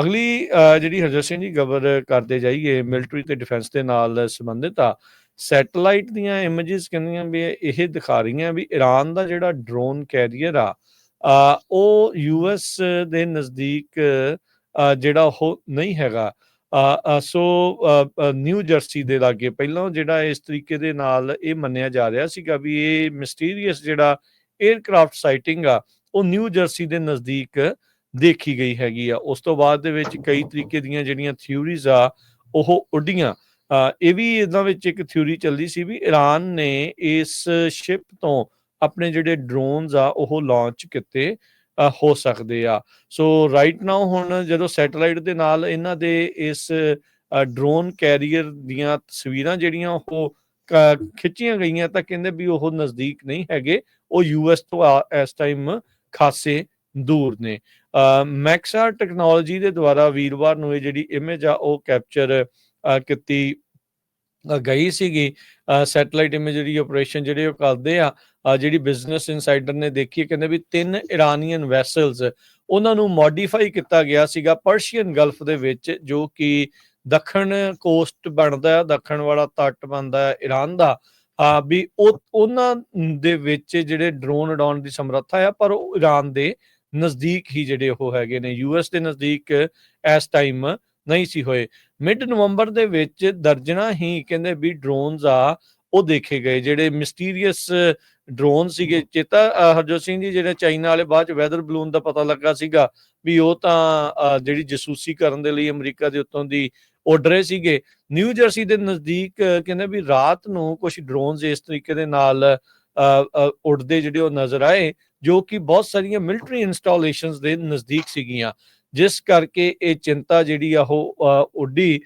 ਅਗਲੀ ਜਿਹੜੀ ਹਰਜਤ ਸਿੰਘ ਜੀ ਗਵਰ ਕਰਦੇ ਜਾਈਏ ਮਿਲਟਰੀ ਤੇ ਡਿਫੈਂਸ ਦੇ ਨਾਲ ਸੰਬੰਧਿਤ ਆ ਸੈਟਲਾਈਟ ਦੀਆਂ ਇਮੇजेस ਕਹਿੰਦੀਆਂ ਵੀ ਇਹ ਦਿਖਾ ਰਹੀਆਂ ਵੀ ਈਰਾਨ ਦਾ ਜਿਹੜਾ ਡਰੋਨ ਕੈਰੀਅਰ ਆ ਉਹ ਯੂਐਸ ਦੇ ਨਜ਼ਦੀਕ ਜਿਹੜਾ ਉਹ ਨਹੀਂ ਹੈਗਾ ਸੋ ਨਿਊ ਜਰਸੀ ਦੇ ਲਾਗੇ। ਪਹਿਲਾਂ ਜਿਹੜਾ ਇਸ ਤਰੀਕੇ ਦੇ ਨਾਲ ਇਹ ਮੰਨਿਆ ਜਾ ਰਿਹਾ ਸੀਗਾ ਵੀ ਇਹ ਮਿਸਟੀਰੀਅਸ ਜਿਹੜਾ 에ਅਰਕ੍ਰਾਫਟ ਸਾਈਟਿੰਗ ਆ, ਉਹ ਨਿਊ ਜਰਸੀ ਦੇ ਨਜ਼ਦੀਕ ਦੇਖੀ ਗਈ ਹੈਗੀ ਆ। ਉਸ ਤੋਂ ਬਾਅਦ ਦੇ ਵਿੱਚ ਕਈ ਤਰੀਕੇ ਦੀਆਂ ਜਿਹੜੀਆਂ ਥਿਊਰੀਜ਼ ਆ, ਉਹ ਉੱਡੀਆਂ। ਇਹ ਵੀ ਇਹਨਾਂ ਵਿੱਚ ਇੱਕ ਥਿਊਰੀ ਚੱਲਦੀ ਸੀ ਵੀ ਈਰਾਨ ਨੇ ਇਸ ਸ਼ਿਪ ਤੋਂ ਆਪਣੇ ਜਿਹੜੇ ਡਰੋਨਸ ਆ, ਉਹ ਲਾਂਚ ਕੀਤੇ ਹੋ ਸਕਦੇ ਆ। ਸੋ ਰਾਈਟ ਨਾਓ ਹੁਣ ਜਦੋਂ ਸੈਟੇਲਾਈਟ ਦੇ ਨਾਲ ਇਹਨਾਂ ਦੇ ਇਸ ਡਰੋਨ ਕੈਰੀਅਰ ਦੀਆਂ ਤਸਵੀਰਾਂ ਜਿਹੜੀਆਂ ਉਹ ਕ- ਖਿੱਚੀਆਂ ਗਈਆਂ ਤਾਂ ਕਹਿੰਦੇ ਵੀ ਉਹ ਨਜ਼ਦੀਕ ਨਹੀਂ ਹੈਗੇ। ਉਹ ਯੂਐਸ ਤੋਂ ਆ- ਇਸ ਟਾਈਮ ਖਾਸੇ ਦੂਰ ਨੇ। ਮੈਕਸਾ ਟੈਕਨੋਲੋਜੀ ਦੇ ਦੁਆਰਾ ਵੀਰਵਾਰ ਨੂੰ ਇਹ ਜਿਹੜੀ ਇਮੇਜ ਆ ਉਹ ਕੈਪਚਰ ਕੀਤੀ ਗਈ ਸੀਗੀ। ਸੈਟੇਲਾਈਟ ਇਮੇਜਰੀ ਆਪਰੇਸ਼ਨ ਜਿਹੜੇ ਉਹ ਕਰਦੇ ਆ ਜਿਹੜੀ ਬਿਜ਼ਨਸ ਇਨਸਾਈਡਰ ਨੇ ਦੇਖੀ ਕਹਿੰਦੇ ਵੀ ਤਿੰਨ ਇਰਾਨੀਅਨ ਵੈਸਲਸ ਉਹਨਾਂ ਨੂੰ ਮੋਡੀਫਾਈ ਕੀਤਾ ਗਿਆ ਸੀਗਾ ਪਰਸ਼ੀਅਨ ਗਲਫ ਦੇ ਵਿੱਚ, ਜੋ ਕਿ ਦੱਖਣ ਕੋਸਟ ਬਣਦਾ ਹੈ, ਦੱਖਣ ਵਾਲਾ ਤੱਟ ਬਣਦਾ ਹੈ ਈਰਾਨ ਦਾ। ਆ ਵੀ ਉਹ, ਉਹਨਾਂ ਦੇ ਵਿੱਚ ਜਿਹੜੇ ਡਰੋਨ ਉਡਾਉਣ ਦੀ ਸਮਰੱਥਾ ਆ, ਪਰ ਉਹ ਈਰਾਨ ਦੇ ਨਜ਼ਦੀਕ ਹੀ ਜਿਹੜੇ ਉਹ ਹੈਗੇ ਨੇ ਯੂਐਸ ਦੇ ਨਜ਼ਦੀਕ ਇਸ ਟਾਈਮ ਨਹੀਂ ਸੀ ਹੋਏ। ਮਿਡ ਨਵੰਬਰ ਦੇ ਵਿੱਚ ਦਰਜਣਾ ਹੀ ਕਹਿੰਦੇ ਵੀ ਡਰੋਨਸ ਆ ਉਹ ਦੇਖੇ ਗਏ ਜਿਹੜੇ ਮਿਸਟੀਰੀਅਸ ਡਰੋਨ ਸੀਗੇ। ਚੇਤਾ ਹਰਜੋਤ ਸਿੰਘ ਜੀ ਜਿਹੜੇ ਚਾਈਨਾ ਵਾਲੇ ਬਾਅਦ ਚ ਵੈਦਰ ਬਲੂਨ ਦਾ ਪਤਾ ਲੱਗਾ ਸੀਗਾ ਵੀ ਉਹ ਤਾਂ ਜਿਹੜੀ ਜਸੂਸੀ ਕਰਨ ਦੇ ਲਈ ਅਮਰੀਕਾ ਦੇ ਉੱਤੋਂ ਦੀ ਰਹੇ ਸੀਗੇ। ਨਿਊ ਜਰਸੀ ਦੇ ਨਜ਼ਦੀਕ ਕਹਿੰਦੇ ਵੀ ਰਾਤ ਨੂੰ ਕੁਝ ਡਰੋਨਸ ਇਸ ਤਰੀਕੇ ਦੇ ਨਾਲ ਉੱਡਦੇ ਜਿਹੜੇ ਉਹ ਨਜ਼ਰ ਆਏ। ਜੋ ਕਿ ਬਹੁਤ ਸਾਰੀਆਂ ਮਿਲਟਰੀ ਇਨਸਟਾਲੇਸ਼ਨਸ ਦੇ ਨਜ਼ਦੀਕ ਸੀਗੀਆਂ। ਜਿਸ ਕਰਕੇ ਇਹ ਚਿੰਤਾ ਜਿਹੜੀ ਆ ਉਹ ਉੱਡੀ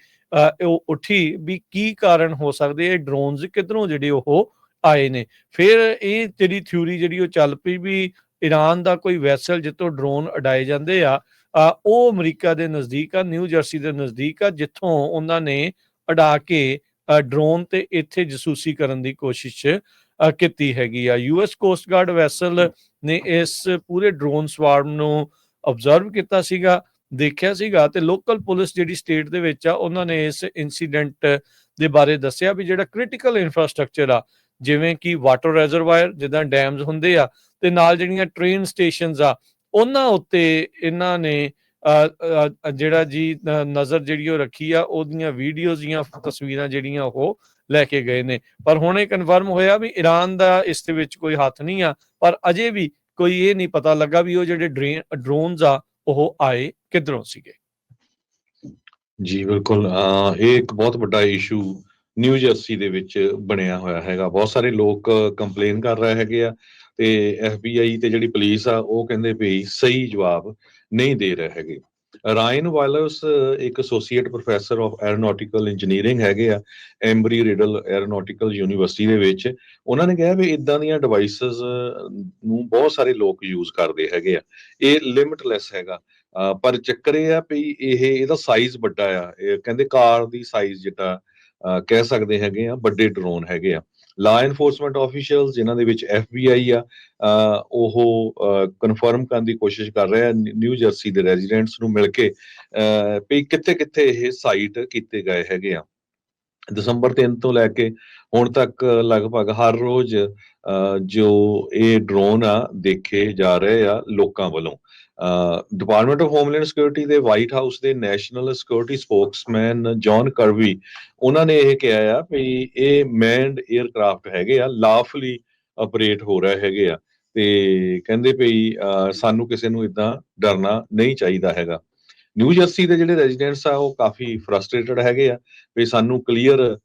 ਉਹ ਉੱਠੀ ਵੀ ਕੀ ਕਾਰਨ ਹੋ ਸਕਦੇ, ਇਹ ਡਰੋਨਸ ਕਿਧਰੋਂ ਜਿਹੜੇ ਉਹ ਆਏ ਨੇ। ਫਿਰ ਇਹ ਜਿਹੜੀ ਥਿਊਰੀ ਜਿਹੜੀ ਉਹ ਚੱਲ ਪਈ ਵੀ ਈਰਾਨ ਦਾ ਕੋਈ ਵੈਸਲ ਜਿੱਥੋਂ ਡਰੋਨ ਉਡਾਏ ਜਾਂਦੇ ਆ ਉਹ ਅਮਰੀਕਾ ਦੇ ਨਜ਼ਦੀਕ ਆ ਨਿਊ ਜਰਸੀ ਦੇ ਨਜ਼ਦੀਕ ਆ, ਜਿੱਥੋਂ ਉਹਨਾਂ ਨੇ ਉਡਾ ਕੇ ਡਰੋਨ ਤੇ ਇੱਥੇ ਜਸੂਸੀ ਕਰਨ ਦੀ ਕੋਸ਼ਿਸ਼ ਕੀਤੀ ਹੈਗੀ ਆ। ਯੂਐਸ ਕੋਸਟ ਗਾਰਡ ਵੈਸਲ ਨੇ ਇਸ ਪੂਰੇ ਡਰੋਨ ਸਵਾਰਮ ਨੂੰ ਆਬਜ਼ਰਵ ਕੀਤਾ ਸੀਗਾ, ਦੇਖਿਆ ਸੀਗਾ ਤੇ ਲੋਕਲ ਪੁਲਿਸ ਜਿਹੜੀ ਸਟੇਟ ਦੇ ਵਿੱਚ ਆ, ਉਹਨਾਂ ਨੇ ਇਸ ਇਨਸੀਡੈਂਟ ਦੇ ਬਾਰੇ ਦੱਸਿਆ ਵੀ ਜਿਹੜਾ ਕ੍ਰਿਟੀਕਲ ਇਨਫਰਾਸਟ੍ਰਕਚਰ ਆ, ਜਿਵੇਂ ਕਿ ਵਾਟਰ ਰਿਜ਼ਰਵਾਇਰ ਜਿੱਦਾਂ ਡੈਮਸ ਹੁੰਦੇ ਆ ਤੇ ਨਾਲ ਜਿਹੜੀਆਂ ਟ੍ਰੇਨ ਸਟੇਸ਼ਨਸ ਆ, ਉਹਨਾਂ ਉੱਤੇ ਇਹਨਾਂ ਨੇ ਜਿਹੜਾ ਜੀ ਨਜ਼ਰ ਜਿਹੜੀ ਉਹ ਰੱਖੀ ਆ, ਉਹਦੀਆਂ ਵੀਡੀਓਜ਼ ਜਾਂ ਤਸਵੀਰਾਂ ਜਿਹੜੀਆਂ ਉਹ ਲੈ ਕੇ ਗਏ ਨੇ। ਪਰ ਹੁਣ ਇਹ ਕਨਫਰਮ ਹੋਇਆ ਵੀ ਈਰਾਨ ਦਾ ਇਸ ਦੇ ਵਿੱਚ ਕੋਈ ਹੱਥ ਨਹੀਂ ਆ, ਪਰ ਅਜੇ ਵੀ ਕੋਈ ਇਹ ਨਹੀਂ ਪਤਾ ਲੱਗਾ ਵੀ ਉਹ ਜਿਹੜੇ ਡਰੋਨਸ ਆ, ਉਹ ਆਏ ਕਿਧਰੋਂ ਸੀਗੇ। ਜੀ, ਬਿਲਕੁਲ। ਇਹ ਇੱਕ ਬਹੁਤ ਵੱਡਾ ਇਸ਼ੂ ਨਿਊ ਜਰਸੀ ਦੇ ਵਿੱਚ ਬਣਿਆ ਹੋਇਆ ਹੈਗਾ। ਬਹੁਤ ਸਾਰੇ ਲੋਕ ਕੰਪਲੇਨ ਕਰ ਰਹੇ ਹੈਗੇ ਆ ਤੇ FBI ਤੇ ਜਿਹੜੀ ਪੁਲਿਸ ਆ, ਉਹ ਕਹਿੰਦੇ ਵੀ ਸਹੀ ਜਵਾਬ ਨਹੀਂ ਦੇ ਰਹੇ ਹੈਗੇ। ਰਾਇਨ ਵਾਇਲਸ ਇੱਕ associate professor of aeronautical engineering ਹੈਗੇ ਆ ਐਮਬਰੀ ਰਿਡਲ ਐਰੋਨੌਟਿਕਲ ਯੂਨੀਵਰਸਿਟੀ ਦੇ ਵਿੱਚ, ਉਹਨਾਂ ਨੇ ਕਿਹਾ ਵੀ ਇਦਾਂ ਦੀਆਂ ਡਿਵਾਈਸਸ ਨੂੰ ਬਹੁਤ ਸਾਰੇ ਲੋਕ ਯੂਜ਼ ਕਰਦੇ ਹੈਗੇ ਆ। ਇਹ ਲਿਮਿਟਲੈਸ ਹੈਗਾ। ਪਰ ਚੱਕਰ ਇਹ ਆ ਵੀ ਇਹ, ਇਹਦਾ ਸਾਈਜ਼ ਵੱਡਾ ਆ। ਇਹ ਕਹਿੰਦੇ ਕਾਰ ਦੀ ਸਾਈਜ਼ ਜਿੱਦਾਂ ਕਹਿ ਸਕਦੇ ਹੈਗੇ ਆ, ਵੱਡੇ ਡਰੋਨ ਹੈਗੇ ਆ। ਲਾ ਐਨਫੋਰਸਮੈਂਟ ਆਫੀਸ਼ੀਅਲਸ ਜਿਨ੍ਹਾਂ ਦੇ ਵਿੱਚ FBI ਆ ਉਹ ਕਨਫਰਮ ਕਰਨ ਦੀ ਕੋਸ਼ਿਸ਼ ਕਰ ਰਹੇ ਆ, ਨਿਊ ਜਰਸੀ ਦੇ ਰੈਜ਼ੀਡੈਂਟਸ ਨੂੰ ਮਿਲ ਕੇ, ਅਹ ਵੀ ਕਿੱਥੇ ਕਿੱਥੇ ਇਹ ਸਾਈਟ ਕੀਤੇ ਗਏ ਹੈਗੇ ਆ। ਦਸੰਬਰ 3 ਤੋਂ ਲੈ ਕੇ ਹੁਣ ਤੱਕ ਲਗਭਗ ਹਰ ਰੋਜ਼, ਅਹ ਜੋ ਇਹ ਡਰੋਨ ਆ, ਦੇਖੇ ਜਾ ਰਹੇ ਆ ਲੋਕਾਂ ਵੱਲੋਂ। ਡਿਪਾਰਟਮੈਂਟ ਆਫ ਹੋਮਲੈਂਡ ਸਿਕਿਉਰਿਟੀ ਦੇ ਵਾਈਟ ਹਾਊਸ ਦੇ national security spokesman John Kirby ਉਹਨਾਂ ਨੇ ਇਹ ਕਿਹਾ ਆ ਵੀ ਇਹ ਮੈਂਡ 에ਅਰਕ੍ਰਾਫਟ ਹੈਗੇ ਆ ਲਾਫਲੀ ਆਪਰੇਟ ਹੋ ਰਹੇ ਹੈਗੇ ਆ। ਤੇ ਕਹਿੰਦੇ ਵੀ ਸਾਨੂੰ ਕਿਸੇ ਨੂੰ ਇਦਾਂ ਡਰਨਾ ਨਹੀਂ ਚਾਹੀਦਾ ਹੈਗਾ। ਨਿਊ ਜਰਸੀ ਦੇ ਜਿਹੜੇ ਰੈਜ਼ੀਡੈਂਟਸ ਆ, ਉਹ ਕਾਫੀ ਫਰਸਟ੍ਰੇਟਡ ਹੈਗੇ ਆ ਵੀ ਸਾਨੂੰ ਕਲੀਅਰ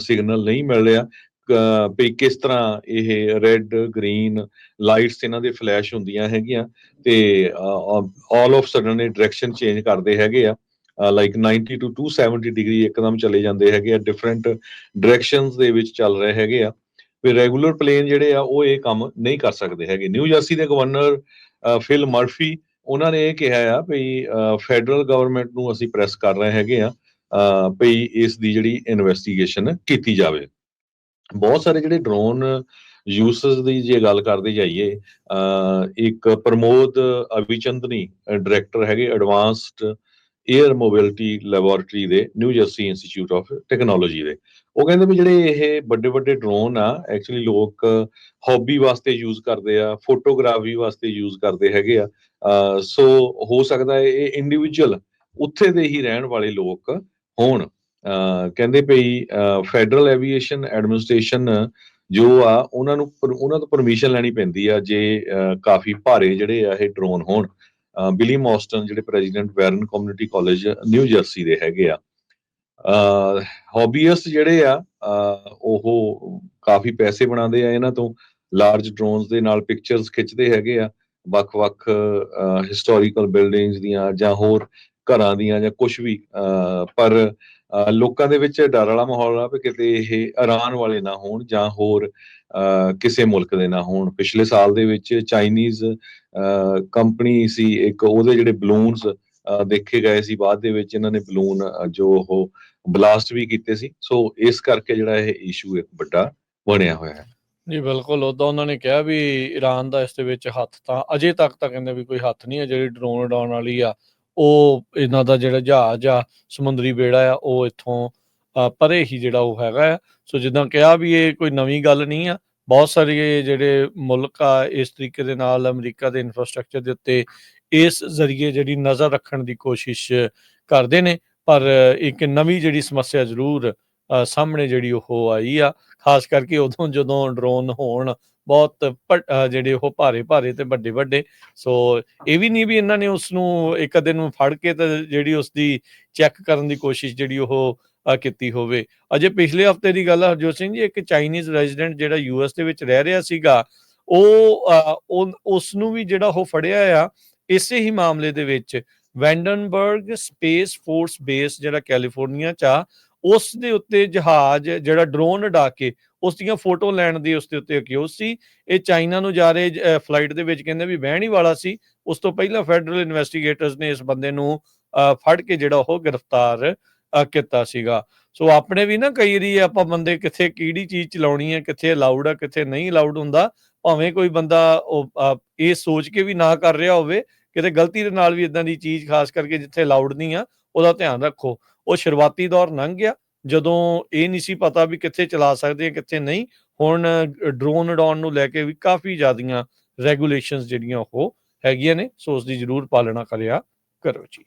ਸਿਗਨਲ ਨਹੀਂ ਮਿਲ ਰਿਹਾ। ਵੀ ਕਿਸ ਤਰ੍ਹਾਂ ਇਹ ਰੈੱਡ ਗ੍ਰੀਨ ਲਾਈਟਸ ਇਹਨਾਂ ਦੇ ਫਲੈਸ਼ ਹੁੰਦੀਆਂ ਹੈਗੀਆਂ ਤੇ ਆਲ ਆਫ ਸਡਨ ਇਹ ਡਾਇਰੈਕਸ਼ਨ ਚੇਂਜ ਕਰਦੇ ਹੈਗੇ ਆ। ਲਾਈਕ 90 ਟੂ 270 ਡਿਗਰੀ ਇੱਕਦਮ ਚਲੇ ਜਾਂਦੇ ਹੈਗੇ ਆ ਡਿਫਰੈਂਟ ਡਾਇਰੈਕਸ਼ਨਸ ਦੇ ਵਿੱਚ ਚੱਲ ਰਹੇ ਹੈਗੇ ਆ। ਵੀ ਰੈਗੂਲਰ ਪਲੇਨ ਜਿਹੜੇ ਆ ਉਹ ਇਹ ਕੰਮ ਨਹੀਂ ਕਰ ਸਕਦੇ ਹੈਗੇ। ਨਿਊ ਜਰਸੀ ਦੇ ਗਵਰਨਰ ਫਿਲ ਮਰਫੀ ਉਹਨਾਂ ਨੇ ਇਹ ਕਿਹਾ ਆ ਵੀ ਫੈਡਰਲ ਗਵਰਨਮੈਂਟ ਨੂੰ ਅਸੀਂ ਪ੍ਰੈਸ ਕਰ ਰਹੇ ਹੈਗੇ ਆ ਅਹ, ਵੀ ਇਸ ਦੀ ਜਿਹੜੀ ਇਨਵੈਸਟੀਗੇਸ਼ਨ ਕੀਤੀ ਜਾਵੇ। ਬਹੁਤ ਸਾਰੇ ਜਿਹੜੇ ਡਰੋਨ ਯੂਸਸ ਦੀ ਜੇ ਗੱਲ ਕਰਦੇ ਜਾਈਏ ਇੱਕ ਪ੍ਰਮੋਦ ਅਵਿਚੰਦਨੀ ਡਾਇਰੈਕਟਰ ਹੈਗੇ ਐਡਵਾਂਸਡ 에ਅਰ ਮੋਬਿਲਿਟੀ ਲੈਬੋਰੇਟਰੀ ਦੇ New Jersey Institute of Technology ਦੇ। ਉਹ ਕਹਿੰਦੇ ਵੀ ਜਿਹੜੇ ਇਹ ਵੱਡੇ ਵੱਡੇ ਡਰੋਨ ਆ ਐਕਚੁਅਲੀ ਲੋਕ ਹੌਬੀ ਵਾਸਤੇ ਯੂਜ਼ ਕਰਦੇ ਆ ਫੋਟੋਗ੍ਰਾਫੀ ਵਾਸਤੇ ਯੂਜ਼ ਕਰਦੇ ਹੈਗੇ ਆ। ਸੋ ਹੋ ਸਕਦਾ ਹੈ ਇਹ ਇੰਡੀਵਿਜੂਅਲ ਉੱਥੇ ਦੇ ਹੀ ਰਹਿਣ ਵਾਲੇ ਲੋਕ ਹੋਣ। ਕਹਿੰਦੇ ਪਈ ਫੈਡਰਲ ਐਵੀਏਸ਼ਨ ਐਡਮਿਨਿਸਟ੍ਰੇਸ਼ਨ ਜੋ ਆ, ਉਹਨਾਂ ਨੂੰ ਉਹਨਾਂ ਤੋਂ ਪਰਮਿਸ਼ਨ ਲੈਣੀ ਪੈਂਦੀ ਆ ਜੇ ਕਾਫੀ ਭਾਰੇ ਜਿਹੜੇ ਆ ਇਹ ਡਰੋਨ ਹੋਣ। ਬਿਲੀ ਮੌਸਟਨ ਜਿਹੜੇ president Warren Community College New Jersey ਦੇ ਹੈਗੇ ਆ। ਹੌਬੀਇਸਟ ਜਿਹੜੇ ਆ ਉਹ ਕਾਫੀ ਪੈਸੇ ਬਣਾਉਂਦੇ ਆ ਇਹਨਾਂ ਤੋਂ ਲਾਰਜ ਡਰੋਨਸ ਦੇ ਨਾਲ ਪਿਕਚਰਸ ਖਿੱਚਦੇ ਹੈਗੇ ਆ, ਵੱਖ-ਵੱਖ ਹਿਸਟੋਰੀਕਲ ਬਿਲਡਿੰਗਸ ਦੀਆਂ ਜਾਂ ਹੋਰ ਘਰਾਂ ਦੀਆਂ ਜਾਂ ਕੁਝ ਵੀ ਪਰ ਲੋਕਾਂ ਦੇ ਵਿੱਚ ਡਰ ਵਾਲਾ ਮਾਹੌਲ ਆ ਵੀ ਕਿਤੇ ਇਹ ਇਰਾਨ ਵਾਲੇ ਨਾ ਹੋਣ ਜਾਂ ਹੋਰ ਕਿਸੇ ਮੁਲਕ ਦੇ ਨਾ ਹੋਣ। ਪਿਛਲੇ ਸਾਲ ਦੇ ਵਿੱਚ ਚਾਈਨੀਜ਼ ਕੰਪਨੀ ਸੀ ਇੱਕ, ਉਹਦੇ ਜਿਹੜੇ ਬਲੂਨਸ ਦੇਖੇ ਗਏ ਸੀ। ਬਾਅਦ ਦੇ ਵਿੱਚ ਇਹਨਾਂ ਨੇ ਬਲੂਨ ਜੋ ਉਹ ਬਲਾਸਟ ਵੀ ਕੀਤੇ ਸੀ। ਸੋ ਇਸ ਕਰਕੇ ਜਿਹੜਾ ਇਹ ਇਸ਼ੂ ਇੱਕ ਵੱਡਾ ਬਣਿਆ ਹੋਇਆ ਹੈ। ਜੀ, ਬਿਲਕੁਲ। ਉਦੋਂ ਉਹਨਾਂ ਨੇ ਕਿਹਾ ਵੀ ਈਰਾਨ ਦਾ ਇਸ ਦੇ ਵਿੱਚ ਹੱਥ ਤਾਂ ਅਜੇ ਤੱਕ ਤਾਂ ਕਹਿੰਦੇ ਵੀ ਕੋਈ ਹੱਥ ਨਹੀਂ ਹੈ। ਜਿਹੜੀ ਡਰੋਨ ਉਡਾਉਣ ਵਾਲੀ ਆ ਉਹ ਇਹਨਾਂ ਦਾ ਜਿਹੜਾ ਜਹਾਜ਼ ਆ ਸਮੁੰਦਰੀ ਬੇੜਾ ਆ ਉਹ ਇੱਥੋਂ ਪਰੇ ਹੀ ਜਿਹੜਾ ਉਹ ਹੈਗਾ ਆ। ਸੋ ਜਿੱਦਾਂ ਕਿਹਾ ਵੀ ਇਹ ਕੋਈ ਨਵੀਂ ਗੱਲ ਨਹੀਂ ਆ ਬਹੁਤ ਸਾਰੇ ਜਿਹੜੇ ਮੁਲਕ ਆ ਇਸ ਤਰੀਕੇ ਦੇ ਨਾਲ ਅਮਰੀਕਾ ਦੇ ਇਨਫਰਾਸਟ੍ਰਕਚਰ ਦੇ ਉੱਤੇ ਇਸ ਜ਼ਰੀਏ ਜਿਹੜੀ ਨਜ਼ਰ ਰੱਖਣ ਦੀ ਕੋਸ਼ਿਸ਼ ਕਰਦੇ ਨੇ ਪਰ ਇੱਕ ਨਵੀਂ ਜਿਹੜੀ ਸਮੱਸਿਆ ਜ਼ਰੂਰ ਅ, ਸਾਹਮਣੇ ਜਿਹੜੀ ਉਹ ਆਈ ਆ ਖਾਸ ਕਰਕੇ ਉਦੋਂ ਜਦੋਂ ਡਰੋਨ ਹੋਣ ਬਹੁਤ ਜਿਹੜੇ ਉਹ ਭਾਰੇ ਭਾਰੇ ਤੇ ਵੱਡੇ ਵੱਡੇ ਸੋ ਇਹ ਵੀ ਨਹੀਂ ਵੀ ਇਹਨਾਂ ਨੇ ਉਸ ਨੂੰ ਇੱਕ ਦਿਨ ਨੂੰ ਫੜ ਕੇ ਤਾਂ ਜਿਹੜੀ ਉਸ ਦੀ ਚੈੱਕ ਕਰਨ ਦੀ ਕੋਸ਼ਿਸ਼ ਜਿਹੜੀ ਉਹ ਕੀਤੀ ਹੋਵੇ। ਅਜੇ ਪਿਛਲੇ ਹਫ਼ਤੇ ਦੀ ਗੱਲ ਹੈ ਹਰਜੋਤ ਸਿੰਘ ਜੀ ਇੱਕ ਚਾਈਨੀਜ਼ ਰੈਜ਼ੀਡੈਂਟ ਜਿਹੜਾ ਯੂਐਸ ਦੇ ਵਿੱਚ ਰਹਿ ਰਿਹਾ ਸੀਗਾ ਉਹ ਅ, ਉਹ- ਉਸ ਨੂੰ ਵੀ ਜਿਹੜਾ ਉਹ ਫੜਿਆ ਆ ਇਸੇ ਹੀ ਮਾਮਲੇ ਦੇ ਵਿੱਚ ਵੈਂਡਨਬਰਗ ਸਪੇਸ ਫੋਰਸ ਬੇਸ ਜਿਹੜਾ ਕੈਲੀਫੋਰਨੀਆ ਚ ਆ ਉਸ ਦੇ ਉੱਤੇ ਜਹਾਜ਼, ਜਿਹੜਾ ਡਰੋਨ ਉਡਾ ਕੇ ਉਸ ਦੀਆਂ ਫੋਟੋ ਲੈਣ ਦੀ ਉਸ ਦੇ ਉੱਤੇ ਅਕਿਊਜ਼ ਸੀ। ਇਹ ਚਾਈਨਾ ਨੂੰ ਜਾ ਰਹੇ ਫਲਾਈਟ ਦੇ ਵਿੱਚ ਕਹਿੰਦੇ ਵੀ ਬਹਿਣ ਹੀ ਵਾਲਾ ਸੀ। ਉਸ ਤੋਂ ਪਹਿਲਾਂ ਫੈਡਰਲ ਇਨਵੈਸਟੀਗੇਟਰਸ ਨੇ ਇਸ ਬੰਦੇ ਨੂੰ ਫੜ ਕੇ ਜਿਹੜਾ ਉਹ ਗ੍ਰਿਫਤਾਰ ਕੀਤਾ ਸੀਗਾ। ਸੋ ਆਪਣੇ ਵੀ ਨਾ ਕਈ ਵਾਰੀ ਆਪਾਂ ਬੰਦੇ ਕਿੱਥੇ ਕਿਹੜੀ ਚੀਜ਼ ਚਲਾਉਣੀ ਹੈ, ਕਿੱਥੇ ਅਲਾਉਡ ਆ, ਕਿੱਥੇ ਨਹੀਂ ਅਲਾਉਡ ਹੁੰਦਾ, ਭਾਵੇਂ ਕੋਈ ਬੰਦਾ ਉਹ ਇਹ ਸੋਚ ਕੇ ਵੀ ਨਾ ਕਰ ਰਿਹਾ ਹੋਵੇ, ਕਿਤੇ ਗਲਤੀ ਦੇ ਨਾਲ ਵੀ ਇਦਾਂ ਦੀ ਚੀਜ਼ ਖਾਸ ਕਰਕੇ ਜਿੱਥੇ ਅਲਾਉਡ ਨਹੀਂ ਆ ਉਹਦਾ ਧਿਆਨ ਰੱਖੋ। ਉਹ ਸ਼ੁਰੂਆਤੀ ਦੌਰ ਲੰਘ ਗਿਆ। ਜਦੋਂ ਇਹ ਨਹੀਂ ਸੀ ਪਤਾ ਵੀ ਕਿੱਥੇ ਚਲਾ ਸਕਦੇ ਆ, ਕਿੱਥੇ ਨਹੀਂ, ਹੁਣ ਡਰੋਨ ਉਡਾਉਣ ਨੂੰ ਲੈ ਕੇ ਵੀ ਕਾਫੀ ਜ਼ਿਆਦੀਆਂ ਰੈਗੂਲੇਸ਼ਨਸ ਜਿਹੜੀਆਂ ਉਹ ਹੈਗੀਆਂ ਨੇ, ਸੋ ਉਸ ਦੀ ਜ਼ਰੂਰ ਪਾਲਣਾ ਕਰਿਆ ਕਰੋ ਜੀ।